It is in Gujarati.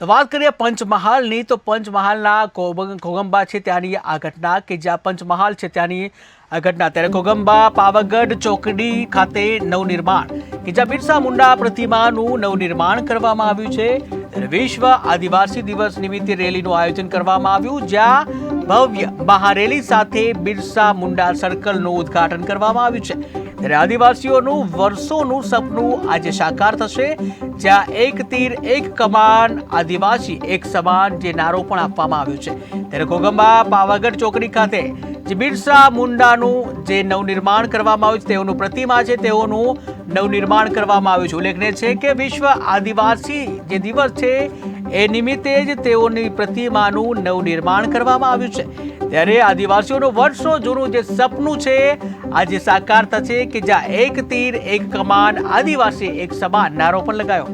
તો વાત કરીએ પંચમહાલની, તો પંચમહાલના કોબ- છે ત્યાંની આ ઘટના કે જ્યાં પંચમહાલ છે ત્યાંની આ ઘટના. ત્યારે કોગંબા પાવાગઢ ચોકડી ખાતે નવનિર્માણ, કે જ્યાં બિરસા મુંડા પ્રતિમાનું નવનિર્માણ કરવામાં આવ્યું છે. વિશ્વ આદિવાસી દિવસ નિમિત્તે રેલીનું આયોજન કરવામાં આવ્યું, જ્યાં ભવ્ય મહારેલી સાથે બિરસા મુંડા સર્કલનું ઉદ્ઘાટન કરવામાં આવ્યું છે. ત્યારે આદિવાસીઓનું વર્ષોનું સપનું આજે સાકાર થશે. જ્યાં એક તીર, એક કમાન, આદિવાસી, એક સમાન જે નારો પણ આપવામાં આવ્યો છે. ત્યારે કોગંબા પાવાગઢ ચોકડી ખાતે જે બિરસા મુંડાનું જે નવનિર્માણ કરવામાં આવ્યું છે, તેઓનું પ્રતિમા છે, તેઓનું નવનિર્માણ કરવામાં આવ્યું છે. ઉલ્લેખનીય છે કે વિશ્વ આદિવાસી જે દિવસ છે એ નિમિત્તે જ તેઓની પ્રતિમાનું નવનિર્માણ કરવામાં આવ્યું છે. ત્યારે આદિવાસીઓનું વર્ષો જૂનું જે સપનું છે, આજે સાકાર થશે કે જ્યાં એક તીર, એક કમાન, આદિવાસી એક સમાન નારો પણ લગાયો.